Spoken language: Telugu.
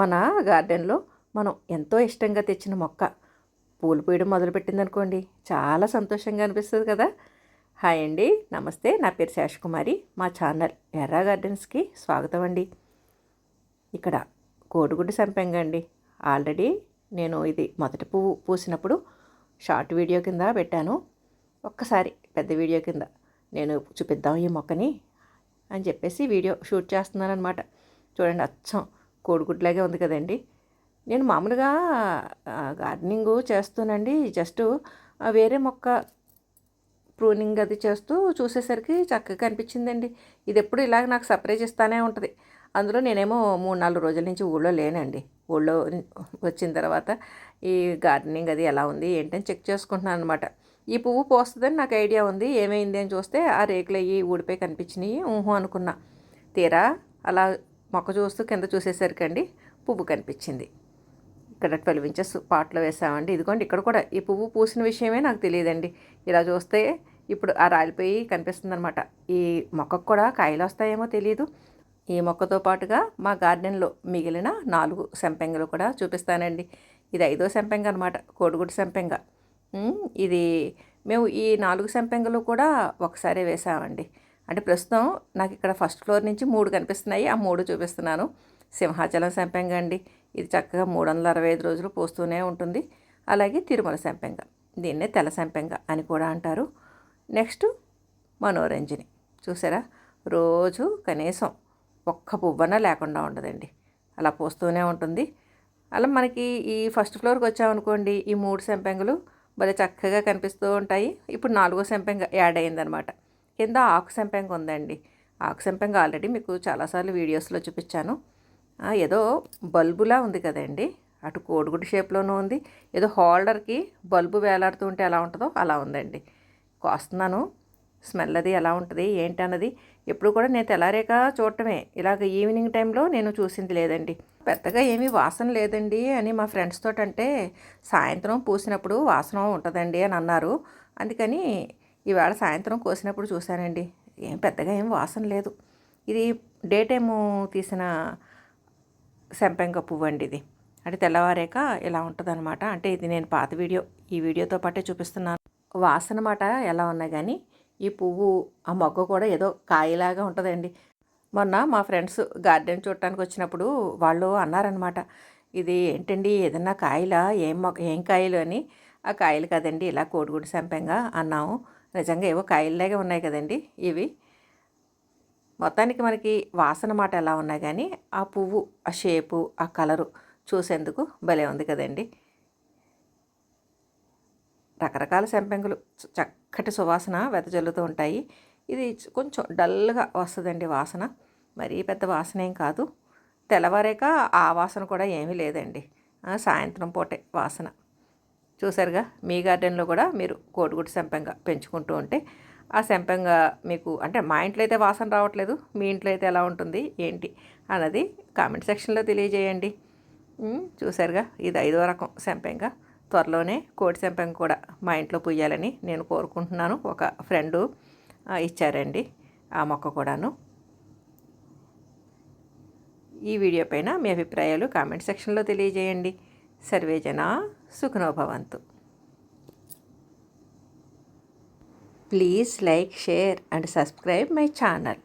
మన గార్డెన్లో మనం ఎంతో ఇష్టంగా తెచ్చిన మొక్క. పూలు పూయడం మొదలుపెట్టిందనుకోండి. చాలా సంతోషంగా అనిపిస్తుంది కదా. హాయ్ అండి. నమస్తే. నా పేరు శేషకుమారి. మా ఛానల్ ఎర్రా గార్డెన్స్కి స్వాగతం అండి. ఇక్కడ కోడిగుడ్డు సంపెంగండి ఆల్రెడీ నేను ఇది మొదటి పువ్వు పూసినప్పుడు షార్ట్ వీడియో కింద పెట్టాను. ఒక్కసారి పెద్ద వీడియో కింద నేను చూపిద్దాం ఈ మొక్కని అని చెప్పేసి వీడియో షూట్ చేస్తున్నాను అనమాట చూడండి అచ్చం. కోడిగుడ్లాగే ఉంది కదండి. నేను మామూలుగా గార్డెనింగ్ చేస్తానండి. జస్ట్ వేరే మొక్క ప్రూనింగ్ అది చేస్తూ చూసేసరికి చక్కగా కనిపించిందండి. ఇది ఎప్పుడు ఇలాగ నాకు సర్ప్రైజ్ ఇస్తానే ఉంటుంది. అందులో నేనేమో మూడు నాలుగు రోజుల నుంచి ఊళ్ళో లేనండి. ఊళ్ళో వచ్చిన తర్వాత ఈ గార్డెనింగ్ అది ఎలా ఉంది ఏంటని చెక్ చేసుకుంటున్నాను అనమాట ఈ పువ్వు పోస్తుందని నాకు ఐడియా ఉంది. ఏమైంది అని చూస్తే ఆ రేకులు అయ్యి ఊడిపోయి కనిపించినాయి. ఊహు అనుకున్నా. తీరా అలా మొక్క చూస్తూ కింద చూసేసరికి అండి పువ్వు కనిపించింది. ఇక్కడ ట్వెల్వ్ ఇంచెస్ పాట్లో వేసామండి. ఇదిగోండి ఇక్కడ కూడా ఈ పువ్వు పూసిన విషయమే నాకు తెలియదండి. ఇలా చూస్తే ఇప్పుడు ఆ రాలిపోయి కనిపిస్తుంది అనమాట ఈ మొక్కకు కూడా కాయలు వస్తాయేమో తెలియదు ఈ మొక్కతో పాటుగా మా గార్డెన్లో మిగిలిన నాలుగు సెంపెంగలు కూడా చూపిస్తానండి. ఇది ఐదో సెంపెంగ అనమాట కోడిగుడ్డు సెంపెంగ. ఇది మేము ఈ నాలుగు సెంపెంగలు కూడా ఒకసారి వేసామండి. అంటే ప్రస్తుతం నాకు ఇక్కడ ఫస్ట్ ఫ్లోర్ నుంచి మూడు కనిపిస్తున్నాయి. ఆ మూడు చూపిస్తున్నాను. సింహాచలం సంపెంగ అండి. ఇది చక్కగా మూడు వందల అరవై ఐదు రోజులు పోస్తూనే ఉంటుంది. అలాగే తిరుమల సంపెంగ దీన్నే తెల్ల సంపెంగ అని కూడా అంటారు. నెక్స్ట్ మనోరంజని. చూసారా? రోజు కనీసం ఒక్క పువ్వన లేకుండా ఉండదండి. అలా పోస్తూనే ఉంటుంది. అలా మనకి ఈ ఫస్ట్ ఫ్లోర్కి వచ్చామనుకోండి ఈ మూడు సెంపెంగలు భలే చక్కగా కనిపిస్తూ ఉంటాయి. ఇప్పుడు నాలుగో సెంపెంగ యాడ్ అయిందనమాట. కింద ఆకు ఉందండి. ఆకు ఆల్రెడీ మీకు చాలాసార్లు వీడియోస్లో చూపించాను. ఏదో బల్బులా ఉంది కదండి. అటు కోడిగుడ్డు షేప్లోనూ ఉంది. ఏదో హోల్డర్కి బల్బు వేలాడుతూ ఉంటే ఎలా ఉంటుందో అలా ఉందండి. కోస్తున్నాను. స్మెల్ అది ఎలా ఉంటుంది? ఏంటి అన్నది ఎప్పుడు కూడా నేను తెల్లారేక చూడటమే. ఇలాగ ఈవినింగ్ టైంలో నేను చూసింది లేదండి. పెద్దగా ఏమీ వాసన లేదండి అని మా ఫ్రెండ్స్ అంటే సాయంత్రం పూసినప్పుడు వాసన ఉంటుందండి అని అన్నారు. అందుకని ఈవేళ సాయంత్రం కోసినప్పుడు చూశానండి. ఏం పెద్దగా ఏం వాసన లేదు. ఇది డే టైము తీసిన సెంపెంగ పువ్వు అండి ఇది. అంటే తెల్లవారాక ఇలా ఉంటుందన్నమాట. అంటే ఇది నేను పాత వీడియో ఈ వీడియోతో పాటే చూపిస్తున్నాను. వాసన మాట ఎలా ఉన్నా కానీ ఈ పువ్వు ఆ మొగ్గ కూడా ఏదో కాయలాగా ఉంటుందండి. మొన్న మా ఫ్రెండ్స్ గార్డెన్ చూడటానికి వచ్చినప్పుడు వాళ్ళు అన్నారనమాట ఇది ఏంటండి? ఏదన్నా కాయలా? ఏం మొక్క ఏం కాయలు అని? ఆ కాయలు కదండి ఇలా కోడిగుడ్డు సంపెంగా అన్నాము. నిజంగా ఏవో కాయల్లాగే ఉన్నాయి కదండి ఇవి. మొత్తానికి మనకి వాసన మాట ఎలా ఉన్నా కానీ ఆ పువ్వు ఆ షేపు ఆ కలరు చూసేందుకు భలే ఉంది కదండి. రకరకాల సెంపెంగులు చక్కటి సువాసన వెదజల్లుతూ ఉంటాయి. ఇది కొంచెం డల్గా వస్తుందండి వాసన. మరీ పెద్ద వాసన ఏం కాదు. తెల్లవారాక ఆ వాసన కూడా ఏమీ లేదండి. సాయంత్రం పూటే వాసన. చూసారుగా మీ గార్డెన్లో కూడా మీరు కోడిగుడ్డు సెంపెంగ పెంచుకుంటూ ఉంటే ఆ సెంపెంగ మీకు అంటే మా ఇంట్లో అయితే వాసన రావట్లేదు మీ ఇంట్లో అయితే ఎలా ఉంటుంది ఏంటి అన్నది కామెంట్ సెక్షన్లో తెలియజేయండి. చూసారుగా ఇది ఐదో రకం సెంపెంగ. త్వరలోనే కోడి సెంపెంగ కూడా మా ఇంట్లో పుయ్యాలని నేను కోరుకుంటున్నాను. ఒక ఫ్రెండు ఇచ్చారండి ఆ మొక్క కూడాను. ఈ వీడియో పైన మీ అభిప్రాయాలు కామెంట్ సెక్షన్లో తెలియజేయండి. సర్వే జనా సుఖనోభవంతు please like share and subscribe my channel.